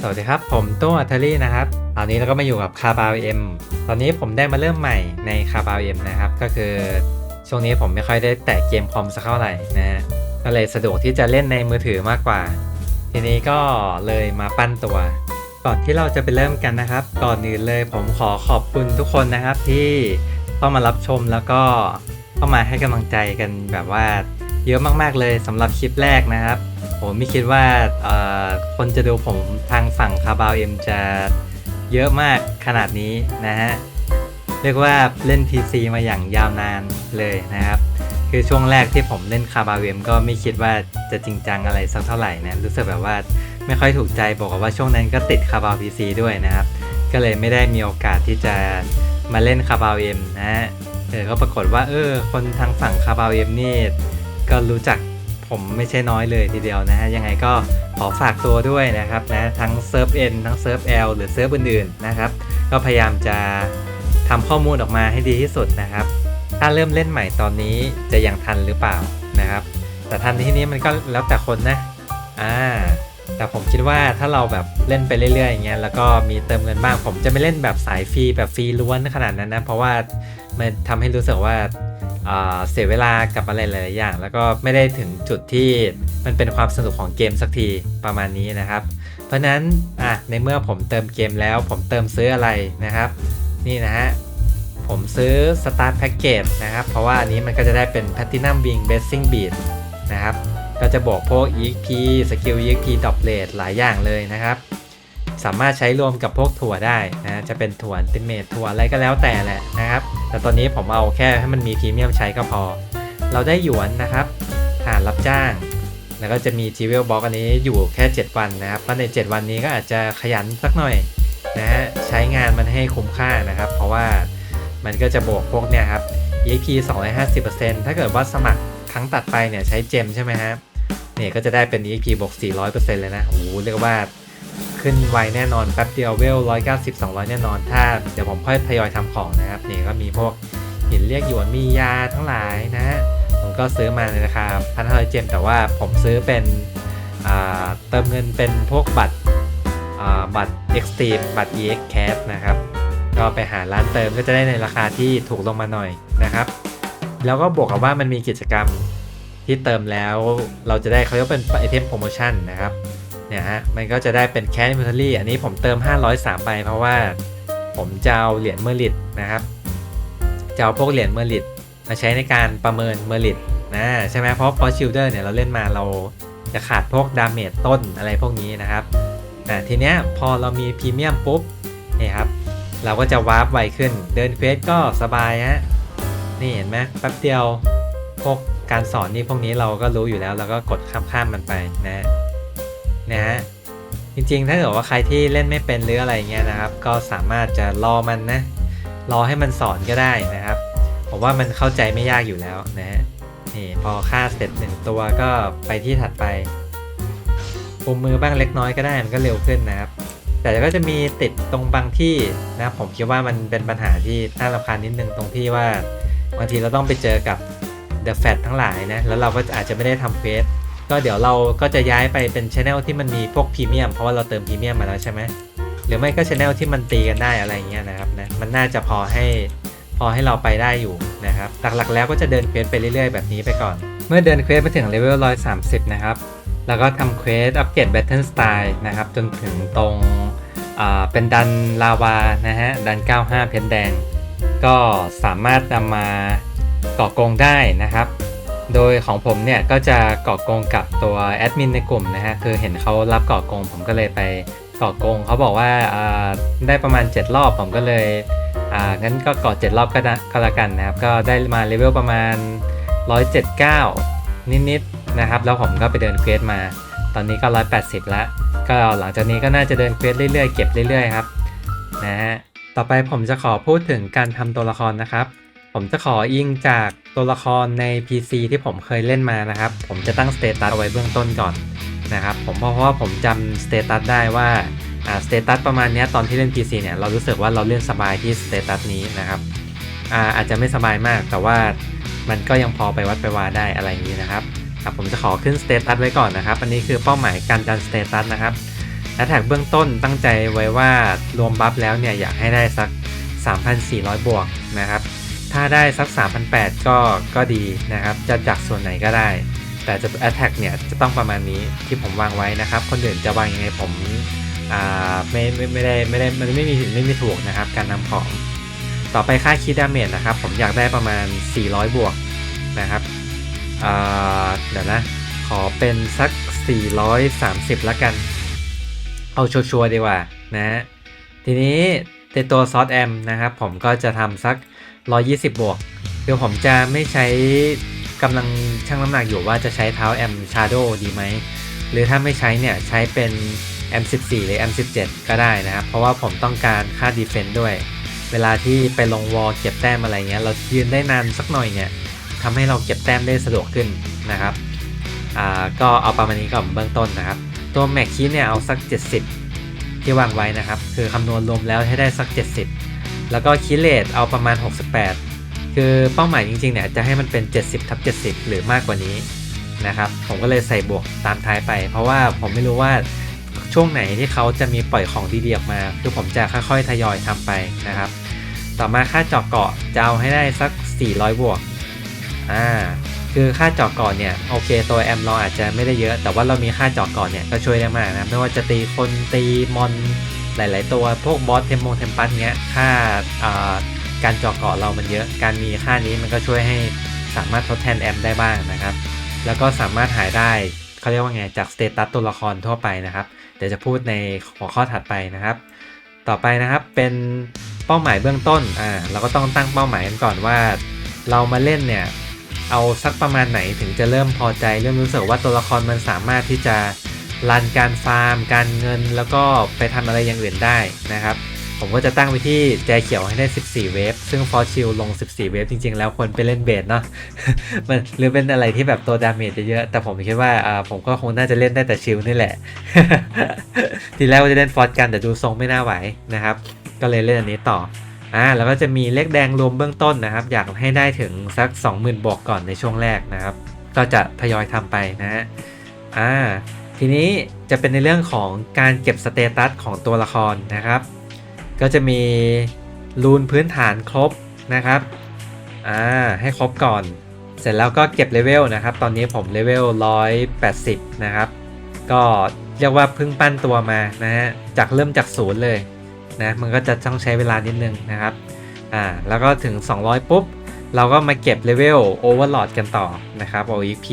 สวัสดีครับ ผมตู้อัทเทอรี่นะครับตอนนี้เราก็มาอยู่กับคาบาวเอ็มตอนนี้ผมได้มาเริ่มใหม่ในคาบาวเอ็มนะครับ ก็คือช่วงนี้ผมไม่ค่อยได้แตะเกมคอมสักเท่าไหร่นะฮะก็เลยสะดวกที่จะเล่นในมือถือมากกว่า ทีนี้ก็เลยมาปั้นตัว ก่อนที่เราจะไปเริ่มกันนะครับ ก่อนอื่นเลยผมขอขอบคุณทุกคนนะครับที่เข้ามารับชมแล้วก็เข้ามาให้กำลังใจกันแบบว่า เยอะมากๆเลยสำหรับคลิปแรกนะครับ ผมไม่คิดว่าคนจะดูผมทางฝั่งคาบาวเอ็มจะเยอะมากขนาดนี้นะฮะ เรียกว่าเล่น PC มาอย่างยาวนานเลยนะครับ คือช่วงแรกที่ผมเล่นคาบาวเอ็มก็ไม่คิดว่าจะจริงจังอะไรสักเท่าไหร่นะ รู้สึกแบบว่าไม่ค่อยถูกใจบอกว่าช่วงนั้นก็ติดคาบาว PC ด้วยนะครับ ก็เลยไม่ได้มีโอกาสที่จะมาเล่นคาบาวเอ็มนะฮะเออก็ปรากฏว่าเออคนทางฝั่งคาบาวเอ็มนี่ ก็รู้จักผมไม่ใช่น้อยเลยทีเดียวนะฮะ ยังไงก็ขอฝากตัวด้วยนะครับนะทั้งเซิร์ฟ N ทั้งเซิร์ฟ L หรือเซิร์ฟอื่นๆนะครับ ก็พยายามจะทำข้อมูลออกมาให้ดีที่สุดนะครับ ถ้าเริ่มเล่นใหม่ตอนนี้จะยังทันหรือเปล่านะครับ แต่ทันที่นี้มันก็แล้วแต่คนนะอ่าแต่ผมคิดว่าถ้าเราแบบเล่นไปเรื่อยๆอย่างเงี้ยแล้วก็มีเติมเงินบ้าง ผมจะไม่เล่นแบบสายฟรีแบบฟรีล้วนขนาดนั้นนะ เพราะว่ามันทำให้รู้สึกว่า เสียเวลากับอะไรหลาย ๆ อย่าง แล้วก็ไม่ได้ถึงจุดที่มันเป็นความสนุกของเกมสักทีประมาณนี้นะครับ เพราะนั้นอะในเมื่อผมเติมเกมแล้วผมเติมซื้ออะไรนะครับ นี่นะฮะผมซื้อ Start Package นะครับ เพราะว่าอันนี้มันก็จะได้เป็น Platinum Wing Blessing Beat นะครับ ก็จะบอกพวก EXP Skill EXP d o p l a t e หลายอย่างเลยนะครับ สามารถใช้รวมกับพวกถั่วได้นะ จะเป็นถั่วติเมทถั่วอะไรก็แล้วแต่แหละนะครับ แต่ตอนนี้ผมเอาแค่ให้มันมีพรีเมียมใช้ก็พอ เราได้หยวนนะครับฐารับจ้าง แล้วก็จะมี g ีเวลบ็อกอันนี้อยู่แค่ 7 วันนะครับเพราะใน 7 วันนี้ก็อาจจะขยันสักหน่อยนะฮะใช้งานมันให้คุ้มค่านะครับ เพราะว่ามันก็จะบวกพวกเนี่ยครับ EXP 250%ถ้าเกิดว่าสมัครครั้งตัดไปเนี่ยใช้เจมใช่ไหมครับเนี่ยก็จะได้เป็น EXP บวก400%เลยนะโอ้โหเรียกว่า ขึ้นไวแน่นอนแป๊บเดียวเวล190 200 แน่นอน ถ้าเดี๋ยวผมค่อยทยอยทำของนะครับนี่ก็มีพวกหินเรียกหยวนมียาทั้งหลายนะผมก็ซื้อมาในราคาพันห้าร้อยเจมแต่ว่าผมซื้อเป็นเติมเงินเป็นพวกบัตรบัตร Extreme บัตร EX Cash นะครับ ก็ไปหาร้านเติมก็จะได้ในราคาที่ถูกลงมาหน่อยนะครับ แล้วก็บวกกับว่ามันมีกิจกรรมที่เติมแล้วเราจะได้เขาเรียกเป็นไอเทมโปรโมชั่นนะครับ เนี่ยฮะมันก็จะได้เป็นแค s อินเวนทอรี่อันนี้ผมเติม 503 ไปเพราะว่าผมจะเอาเหรียญเมอริตนะครับจะเอาพวกเหรียญเมอริตมาใช้ในการประเมินเมอริตนะใช่ไหมเพราะฟอชิลเดอร์เนี่ยเราเล่นมาเราจะขาดพวกดาเมจต้นอะไรพวกนี้นะครับแต่ทีเนี้ยพอเรามีพรีเมียมปุ๊บนี่ครับเราก็จะวาร์ปไวขึ้น เดินเควสก็สบายฮะนี่เห็นไหมแป๊บเดียวพวกการสอนนี่พวกนี้เราก็รู้อยู่แล้วเราก็กดข้ามข้ามๆมันไปนะ นะฮะจริงๆ ถ้าเกิดว่าใครที่เล่นไม่เป็นหรืออะไรเงี้ยนะครับ ก็สามารถจะรอมันนะ รอให้มันสอนก็ได้นะครับ ผมว่ามันเข้าใจไม่ยากอยู่แล้วนะฮะนี่พอฆ่าเสร็จหนึ่งตัวก็ไปที่ถัดไปปุ่มมือบ้างเล็กน้อยก็ได้มันก็เร็วขึ้นนะครับ แต่ก็จะมีติดตรงบางที่นะผมคิดว่ามันเป็นปัญหาที่น่ารำคาญนิดนึงตรงที่ว่าบางทีเราต้องไปเจอกับ The Fat ทั้งหลายนะแล้วเราก็อาจจะไม่ได้ทำเควส ก็เดี๋ยวเราก็จะย้ายไปเป็นช anel ที่มันมีพวกพรีเมียมเพราะว่าเราเติมพรีเมียมมาแล้วใช่ไหมหรือไม่ก็ช anel ที่มันตีกันได้อะไรเงี้ยนะครับนะมันน่าจะพอให้พอให้เราไปได้อยู่นะครับหลักๆแล้วก็จะเดินเควสไปเรื่อยๆ แบบนี้ไปก่อน เมื่อเดินเควสมาถึงเลเวล130 นะครับ แล้วก็ทำเควสอัปเกรด Battle Style นะครับ จนถึงตรงเป็นดันลาวานะฮะดัน 95 เพชรแดง ก็สามารถนำมาก่อกงได้นะครับ โดยของผมเนี่ยก็จะก่อกงกับตัวแอดมินในกลุ่มนะฮะ คือเห็นเขารับก่อกงผมก็เลยไปก่อกงเขาบอกว่าอ่าได้ประมาณ 7 รอบผมก็เลยอ่างั้นก็ก่อ7รอบก็ได้ก็แล้วกันนะครับ ก็ได้มาเลเวลประมาณ 179 นิดๆนะครับ แล้วผมก็ไปเดินเควสมา ตอนนี้ก็ 180 แล้ว ก็หลังจากนี้ก็น่าจะเดินเควสเรื่อยๆ เก็บเรื่อยๆครับนะฮะ ต่อไปผมจะขอพูดถึงการทำตัวละครนะครับ ผมจะขออิงจาก ตัวละครใน PC ที่ผมเคยเล่นมานะครับ ผมจะตั้งสเตตัสเอาไว้เบื้องต้นก่อนนะครับผมเพราะว่าผมจำสเตตัสได้ว่าสเตตัสประมาณนี้ตอนที่เล่น PC เนี่ยเรารู้สึกว่าเราเล่นสบายที่สเตตัสนี้นะครับอาอาจจะไม่สบายมาก แต่ว่ามันก็ยังพอไปวัดไปวาได้อะไรอย่างนี้นะครับผมจะขอขึ้นสเตตัสไว้ก่อนนะครับ อันนี้คือเป้าหมายการดันสเตตัสนะครับ Attack เบื้องต้นตั้งใจไว้ว่ารวมบัฟแล้วเนี่ยอยากให้ได้สัก 3,400 บวกนะครับ ถ้าได้สัก 3,800 ก็ก็ดีนะครับ จะจากส่วนไหนก็ได้ แต่จะ Attack เนี่ยจะต้องประมาณนี้ที่ผมวางไว้นะครับ คนอื่นจะวางยังไงผมไม่ไม่ไม่ได้ไม่ได้มันไม่มีไม่มีถูกนะครับ การนำของ ต่อไปค่าคิดดาเมจนะครับ ผมอยากได้ประมาณ 400 บวกนะครับเดี๋ยวนะ ขอเป็นสัก 430 ละกัน เอาชัวร์ๆดีกว่านะฮะทีนี้ในตัวซอสแอมนะครับ ผมก็จะทำสัก 120 บวก คือผมจะไม่ใช้กำลังชั่งน้ำหนักอยู่ว่าจะใช้เท้าแอมชาโดดีไหม หรือถ้าไม่ใช้เนี่ย ใช้เป็น M14 หรือ M17 ก็ได้นะครับ เพราะว่าผมต้องการค่าดีเฟนต์ด้วย เวลาที่ไปลงวอลเก็บแต้มอะไรเงี้ย เรายืนได้นานสักหน่อยเนี่ยทำให้เราเก็บแต้มได้สะดวกขึ้นนะครับอ่าก็เอาประมาณนี้ก่อนเบื้องต้นนะครับ ตัวแม็กคีเนี่ยเอาสัก 70 ที่วางไว้นะครับ คือคำนวณรวมแล้วให้ได้สัก 70 แล้วก็คีเลตเอาประมาณ 68 คือเป้าหมายจริงๆเนี่ยจะให้มันเป็น 70ทับ70 หรือมากกว่านี้นะครับ ผมก็เลยใส่บวกตามท้ายไป เพราะว่าผมไม่รู้ว่าช่วงไหนที่เขาจะมีปล่อยของดีๆออกมา คือผมจะค่อยๆ ทยอยทำไปนะครับ ต่อมาค่าเจาะเกาะจะเอาให้ได้สัก 400 บวก อ่า คือค่าเจาะเกาะเนี่ย โอเค ตัวแอมเราอาจจะไม่ได้เยอะ แต่ว่าเรามีค่าเจาะเกาะเนี่ยก็ช่วยได้มากนะ ไม่ว่าจะตีคนตีมอน หลาย ๆ ตัวพวกบอสเทมโมเทมปัสเงี้ยค่าาการเจาะเกาะเรามันเยอะการมีค่านี้มันก็ช่วยให้สามารถทดแทนแอมได้บ้างนะครับ แล้วก็สามารถหายได้เขาเรียกว่าไงจากสเตตัสตัวละครทั่วไปนะครับ เดี๋ยวจะพูดในหัวข้อถัดไปนะครับ ต่อไปนะครับเป็นเป้าหมายเบื้องต้นอ่าเราก็ต้องตั้งเป้าหมายกันก่อนว่า เรามาเล่นเนี่ยเอาสักประมาณไหนถึงจะเริ่มพอใจเริ่มรู้สึกว่าตัวละครมันสามารถที่จะ รันการฟาร์ม การเงินแล้วก็ไปทำอะไรอย่างอื่นได้นะครับ ผมก็จะตั้งไว้ที่แจเขียวให้ได้ 14 เวฟซึ่งฟอสชิลลง 14 เวฟจริง ๆ แล้วควรไปเล่นเบสเนาะมันหรือเป็นอะไรที่แบบตัวดาเมจเยอะแต่ผมคิดว่าอ่าผมก็คงน่าจะเล่นได้แต่ชิลนี่แหละ ทีแรกว่าจะเล่นฟอร์สกันแต่ดูทรงไม่น่าไหวนะครับ ก็เลยเล่นอันนี้ต่ออ่าแล้วก็จะมีเลขแดงรวมเบื้องต้นนะครับ อยากให้ได้ถึงสัก 20,000 บวกก่อนในช่วงแรกนะครับ ก็จะทยอยทำไปนะฮะอ่า ทีนี้จะเป็นในเรื่องของการเก็บสเตตัสของตัวละครนะครับ ก็จะมีรูนพื้นฐานครบนะครับอ่าให้ครบก่อน เสร็จแล้วก็เก็บเลเวลนะครับ ตอนนี้ผมเลเวล180 นะครับ ก็เรียกว่าเพิ่งปั้นตัวมานะฮะจากเริ่มจากศูนย์เลยนะมันก็จะต้องใช้เวลานิดนึงนะครับอ่าแล้วก็ถึง 200 ปุ๊บ เราก็มาเก็บเลเวลโอเวอร์ลอดกันต่อนะครับ OEP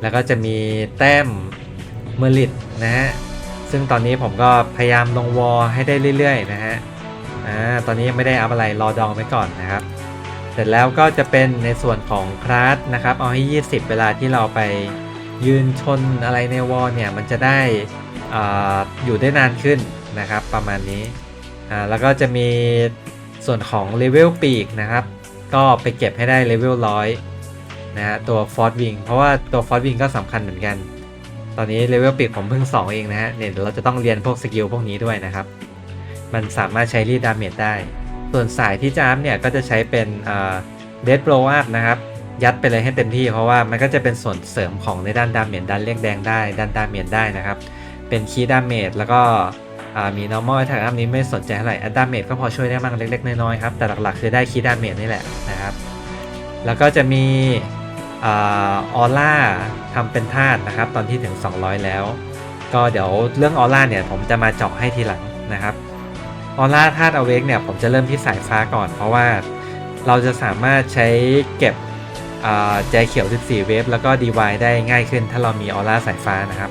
แล้วก็จะมีแต้ม เมอริตนะฮะซึ่งตอนนี้ผมก็พยายามลงวอลให้ได้เรื่อยๆนะฮะอ่าตอนนี้ยังไม่ได้อัพอะไรรอดองไว้ก่อนนะครับ เสร็จแล้วก็จะเป็นในส่วนของคลาสนะครับเอาให้ 20 เวลาที่เราไปยืนชนอะไรในวอลเนี่ยมันจะได้อาอยู่ได้นานขึ้นนะครับ ประมาณนี้อ่าแล้วก็จะมีส่วนของเลเวลปีกนะครับ ก็ไปเก็บให้ได้เลเวลร้อยนะฮะตัวฟอร์ดวิงเพราะว่าตัวฟอร์ดวิงก็สำคัญเหมือนกัน ตอนนี้เลเวลปีกผมเพิ่ง 2 เองนะฮะเนี่ยเราจะต้องเรียนพวกสกิลพวกนี้ด้วยนะครับ มันสามารถใช้รีดดาเมจได้ ส่วนสายที่จะอัพเนี่ยก็จะใช้เป็นเดดโ l อัพนะครับ ยัดไปเลยให้เต็มที่เพราะว่ามันก็จะเป็นส่วนเสริมของในด้านดาเมจด้านเรียกแดงได้ ด้านดาเมจได้นะครับ เป็นคีย์ดาเมจแล้วก็มี normal attack อัพนี้ไม่สนใจเท่าไหร่ดาเมจก็พอช่วยได้บ้างเล็กๆน้อยๆครับแต่หลักๆคือได้คีย์ดาเมจนี่แหละนะครับ แล้วก็จะมี ออร่าทำเป็นธาตุนะครับ ตอนที่ถึง 200 แล้ว ก็เดี๋ยวเรื่องออร่าเนี่ยผมจะมาเจาะให้ทีหลังนะครับออร่าธาตุอเวกเนี่ยผมจะเริ่มที่สายฟ้าก่อน เพราะว่าเราจะสามารถใช้เก็บใจเขียว 14 เวฟแล้วก็ DY ได้ง่ายขึ้น ถ้าเรามีออร่าสายฟ้านะครับ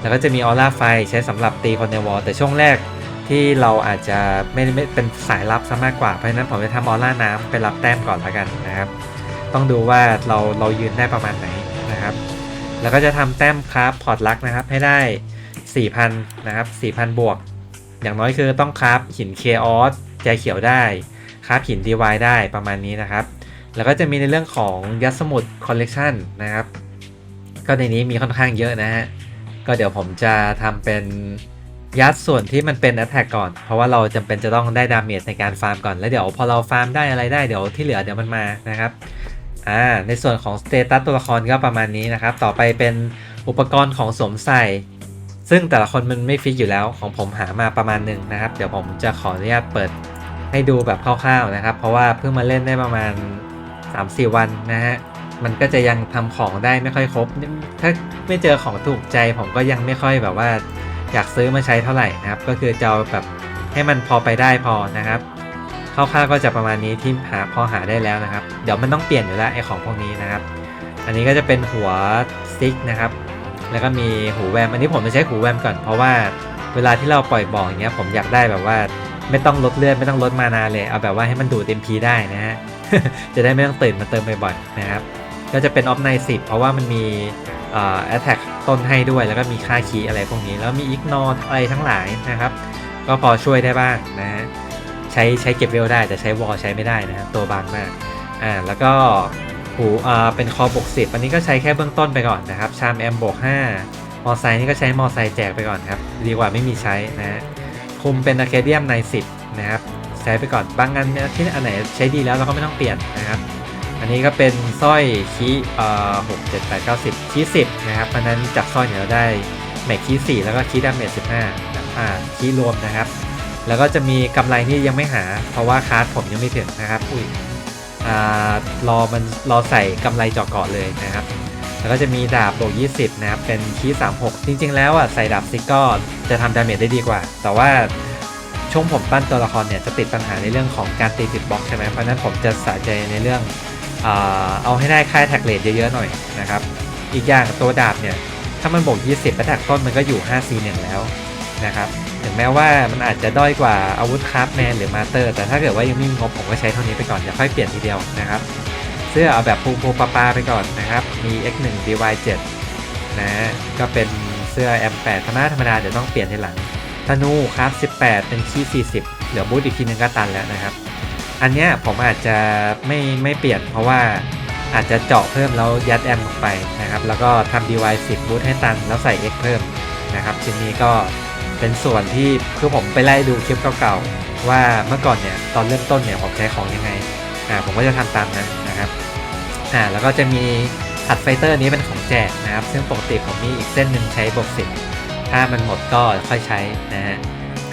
แล้วก็จะมีออร่าไฟใช้สำหรับตีคนในวอลแต่ช่วงแรกที่เราอาจจะไม่ไม่เป็นสายลับซะมากกว่า เพราะฉะนั้นผมจะทำออร่าน้ำไปรับแต้มก่อนละกันนะครับ ต้องดูว่าเราเรายืนได้ประมาณไหนนะครับแล้วก็จะทำแต้มคราฟพอร์ตลักนะครับให้ได้ 4,000 นะครับ 4,000 บวก อย่างน้อยคือต้องคราฟหินเคออสใจเขียวได้คราฟหินดีวายได้ประมาณนี้นะครับ แล้วก็จะมีในเรื่องของยัสมุดคอลเลกชันนะครับ ก็ในนี้มีค่อนข้างเยอะนะฮะ ก็เดี๋ยวผมจะทำเป็นยัดส่วนที่มันเป็น Attack ก่อน เพราะว่าเราจำเป็นจะต้องได้ดาเมจในการฟาร์มก่อน แล้วเดี๋ยวพอเราฟาร์มได้อะไรได้เดี๋ยวที่เหลือเดี๋ยวมันมานะครับ อ่าในส่วนของสเตตัสตัวละครก็ประมาณนี้นะครับ ต่อไปเป็นอุปกรณ์ของสวมใส่ ซึ่งแต่ละคนมันไม่ฟิกอยู่แล้วของผมหามาประมาณหนึ่งนะครับ เดี๋ยวผมจะขออนุญาตเปิดให้ดูแบบคร่าวๆนะครับ เพราะว่าเพิ่งมาเล่นได้ประมาณ 3-4 วันนะฮะมันก็จะยังทำของได้ไม่ค่อยครบ ถ้าไม่เจอของถูกใจผมก็ยังไม่ค่อยแบบว่า อยากซื้อมาใช้เท่าไหร่นะครับ ก็คือจะแบบให้มันพอไปได้พอนะครับ คร่าวๆก็จะประมาณนี้ที่หาพอหาได้แล้วนะครับ เดี๋ยวมันต้องเปลี่ยนอยู่แล้วไอของพวกนี้นะครับ อันนี้ก็จะเป็นหัวสติ๊กนะครับ แล้วก็มีหูแวม อันนี้ผมจะใช้หูแวมก่อนเพราะว่าเวลาที่เราปล่อยบ่ออย่างเงี้ยผมอยากได้แบบว่าไม่ต้องลดเลือดไม่ต้องลดมานาเลย เอาแบบว่าให้มันดูดเต็มพีได้นะฮะ จะได้ไม่ต้องตื่นมาเติมบ่อยๆนะครับ ก็จะเป็นออฟไนสิบเพราะว่ามันมีเอ่อแอตแทกต้นให้ด้วยแล้วก็มีค่าคีอะไรพวกนี้ แล้วมีอิกนออะไรทั้งหลายนะครับ ก็พอช่วยได้บ้างนะฮะ ใช้ใช้เก็บเวลได้แต่ใช้วอลใช้ไม่ได้นะครับตัวบางมากอ่าแล้วก็หูอ่าเป็นคอบวกสิบอันนี้ก็ใช้แค่เบื้องต้นไปก่อนนะครับ ชามแอมบวกห้ามอไซค์นี่ก็ใช้มอไซค์แจกไปก่อนครับ ดีกว่าไม่มีใช้นะฮะคุมเป็นอะเคเดียมในสิบนะครับ ใช้ไปก่อนบางอันที่อันไหนใช้ดีแล้วเราก็ไม่ต้องเปลี่ยนนะครับ อันนี้ก็เป็นสร้อยคีเอ่อหกเจ็ดแปดเก้าสิบคีสิบนะครับเพราะฉะนั้นจากสร้อยเนี่ยเราได้แม็กคีสี่แล้วก็คีดาเมจสิบห้าอ่าคีรวมนะครับ แล้วก็จะมีกำไรนี่ยังไม่หา เพราะว่าคาร์ดผมยังไม่ถึงนะครับอุ้ยอรอมันรอใส่กำไรเจาะเกาะเลยนะครับ แล้วก็จะมีดาบบวก20 นะครับ เป็นคีย์36จริง ๆ แล้วอะใส่ดาบซิกก็จะทำดาเมจได้ดีกว่า แต่ว่าช่วงผมปั้นตัวละครเนี่ยจะติดปัญหาในเรื่องของการตีติดบล็อกใช่ไหมเพราะนั้นผมจะสะใจในเรื่องเอาให้ได้ค่ายแท็กเลทเยอะๆหน่อยนะครับ อีกอย่างตัวดาบเนี่ยถ้ามันบวก20แล้วแท็กต้นมันก็อยู่5 c 1แล้วนะครับ งแม้ว่ามันอาจจะด้อยกว่าอาวุธคราฟแมนหรือมาสเตอร์ แต่ถ้าเกิดว่ายังไม่มีงบผมก็ใช้เท่านี้ไปก่อนอย่าค่อยเปลี่ยนทีเดียวนะครับ เสื้อเอาแบบปูปูปลาปลาไปก่อนนะครับ มี X1 DY7 นะก็เป็นเสื้อ M8 ธรรมดาธรรมดาเดี๋ยวต้องเปลี่ยนทีหลังธนูครับ 18 เป็นขี้ 40 เหลือบูทอีกทีนึงก็ตันแล้วนะครับ อันเนี้ยผมอาจจะไม่ไม่เปลี่ยนเพราะว่าอาจจะเจาะเพิ่มแล้วยัดแอมลงไปนะครับ แล้วก็ทำ DY10 บูทให้ตันแล้วใส่ X เพิ่มนะครับชิ้นนี้ก็ เป็นส่วนที่คือผมไปไล่ดูคลิปเก่าๆว่าเมื่อก่อนเนี่ยตอนเริ่มต้นเนี่ยผมใช้ของยังไงอ่าผมก็จะทำตามนั้นนะครับอ่าแล้วก็จะมีหัดไฟเตอร์นี้เป็นของแจกนะครับ ซึ่งปกติผมมีอีกเส้นหนึ่งใช้บวกสิบถ้ามันหมดก็ค่อยใช้นะฮะ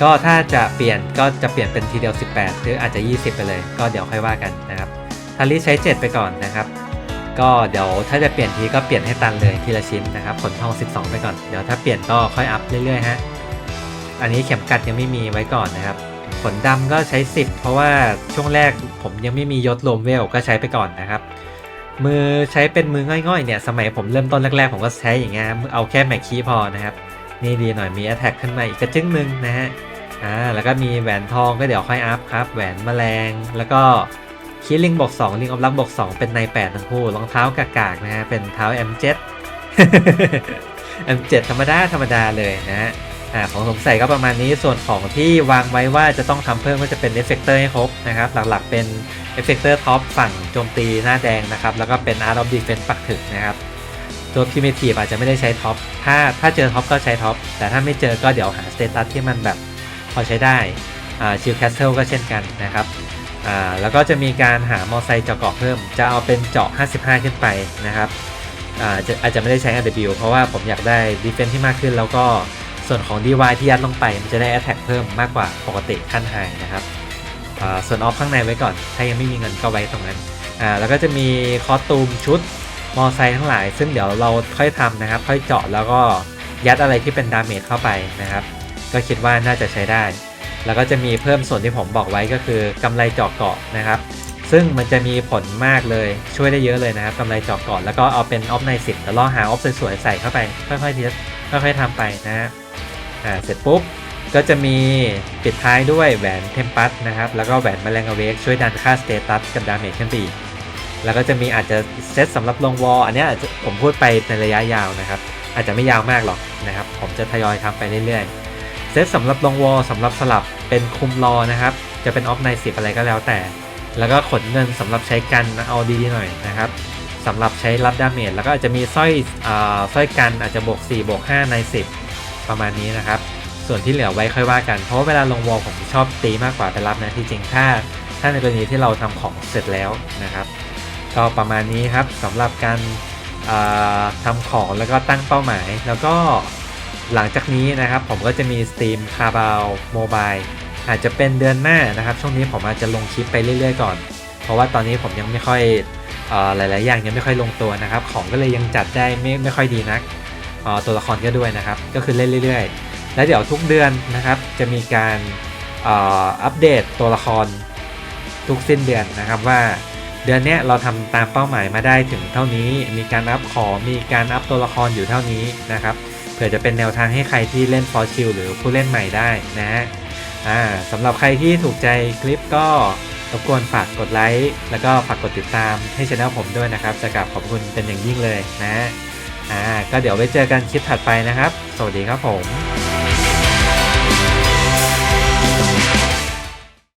ก็ถ้าจะเปลี่ยนก็จะเปลี่ยนเป็นทีเดียว 18 หรืออาจจะ 20 ไปเลย ก็เดี๋ยวค่อยว่ากันนะครับทาริใช้ 7 ไปก่อนนะครับ ก็เดี๋ยวถ้าจะเปลี่ยนทีก็เปลี่ยนให้ตันเลยทีละชิ้นนะครับขนทอง 12 ไปก่อน เดี๋ยวถ้าเปลี่ยนก็ค่อยอัพเรื่อยๆฮะ อันนี้เข็มกัดยังไม่มีไว้ก่อนนะครับขนดำก็ใช้ 10 เพราะว่าช่วงแรกผมยังไม่มียศรวมเวลก็ใช้ไปก่อนนะครับ มือใช้เป็นมือง่อยๆ เนี่ยสมัยผมเริ่มต้นแรกๆ ผมก็ใช้อย่างเงี้ยเอาแค่แม็กคีพอนะครับ นี่ดีหน่อยมี Attack ขึ้นมาอีกกระจึ้งหนึ่งนะฮะอ่าแล้วก็มีแหวนทองก็เดี๋ยวค่อยอัพครับ แหวนแมลง แล้วก็คีลิงบอก2ลิงออฟลักบอก2เป็นใน8ทั้งคู่รองเท้ากากๆนะฮะเป็นเท้า M7 M7 ธรรมดาธรรมดาเลยนะฮะ อ่าของสงสัยก็ประมาณนี้ส่วนของที่วางไว้ว่าจะต้องทำเพิ่มก็จะเป็นเอฟเฟกเตอร์ให้ครบนะครับ หลักๆเป็นเอฟเฟกเตอร์ท็อปฝั่งโจมตีหน้าแดงนะครับ แล้วก็เป็นอาร์ตออฟดีเฟนส์ปักถึกนะครับ ตัวพิม i ทีอาจจะไม่ได้ใช้ท็อปถ้าถ้าเจอท็อปก็ใช้ท็อปแต่ถ้าไม่เจอก็เดี๋ยวหาสเตตัสที่มันแบบพอใช้ได้อ่าชิลแคสเซิลก็เช่นกันนะครับอ่าแล้วก็จะมีการหามอไซค์เจาะเกาะเพิ่ม จะเอาเป็นเจาะ 55 ขึ้นไปนะครับอ่าจะอาจจะไม่ได้ใช้ RW เพราะว่าผมอยากได้ดีเฟนที่มากขึ้นแล้วก็ ส่วนของ DY ที่ยัดลงไปมันจะได้ Attack เพิ่มมากกว่าปกติขั้นไฮนะครับส่วนออฟข้างในไว้ก่อน ถ้ายังไม่มีเงินก็ไว้ตรงนั้นแล้วก็จะมีคอสตูมชุดมอไซค์ทั้งหลาย ซึ่งเดี๋ยวเราค่อยทำนะครับ ค่อยเจาะแล้วก็ยัดอะไรที่เป็นดาเมจเข้าไปนะครับ ก็คิดว่าน่าจะใช้ได้ แล้วก็จะมีเพิ่มส่วนที่ผมบอกไว้ก็คือกำไรเจาะเกาะนะครับ ซึ่งมันจะมีผลมากเลยช่วยได้เยอะเลยนะครับกำไรเจาะเกาะแล้วก็เอาเป็นออฟในสิบแล้วล่อหาออฟสวยๆใส่เข้าไปค่อยๆทีค่อยๆทำไปนะฮะ อ่าเสร็จปุ๊บก็จะมีปิดท้ายด้วยแหวนเทมปัสนะครับ แล้วก็แหวนแมลงอเวกช่วยดันค่าสเตตัสกับดาเมจขึ้นไปอีกแล้วก็จะมีอาจจะเซตสำหรับลงวอลอันเนี้ยผมพูดไปในระยะยาวนะครับ อาจจะไม่ยาวมากหรอกนะครับ ผมจะทยอยทำไปเรื่อยๆ เซตสำหรับลงวอลสำหรับสลับเป็นคุมรอนะครับ จะเป็นออฟในสิบอะไรก็แล้วแต่ แล้วก็ขนเงินสำหรับใช้กันเอาดีๆหน่อยนะครับสำหรับใช้รับดาเมจแล้วก็อาจจะมีสร้อยอาสร้อยกันอาจจะบวก4บวก5ใน10 ประมาณนี้นะครับ ส่วนที่เหลือไว้ค่อยว่ากัน เพราะาเวลาลงวอลผมชอบตีมากกว่าไปรับนะที่จริงถ้า ถ้าในกรณีที่เราทำของเสร็จแล้วนะครับ ก็ประมาณนี้ครับสำหรับการอ่าทำของแล้วก็ตั้งเป้าหมาย แล้วก็หลังจากนี้นะครับผมก็จะมีสตรีมคาบาวโมบายอาจจะเป็นเดือนหน้านะครับ ช่วงนี้ผมอาจจะลงคลิปไปเรื่อยๆก่อน เพราะว่าตอนนี้ผมยังไม่ค่อยอหลายๆอย่างยังไม่ค่อยลงตัวนะครับ ของก็เลยยังจัดได้ไม่ไม่ค่อยดีนัก ตัวละครก็ด้วยนะครับ ก็คือเล่นเรื่อยๆ แล้วเดี๋ยวทุกเดือนนะครับ จะมีการอัปเดตตัวละครทุกสิ้นเดือนนะครับว่าเดือนนี้เราทำตามเป้าหมายมาได้ถึงเท่านี้ มีการอัพของมีการอัพตัวละครอยู่เท่านี้นะครับ เผื่อจะเป็นแนวทางให้ใครที่เล่นฟอร์ชิลหรือผู้เล่นใหม่ได้นะฮะสำหรับใครที่ถูกใจคลิปก็รบกวนฝากกดไลค์แล้วก็ฝากกดติดตามให้ช anel ผมด้วยนะครับ จะกราบขอบคุณเป็นอย่างยิ่งเลยนะ อ่าก็เดี๋ยวไว้เจอกันคลิปถัดไปนะครับ สวัสดีครับผม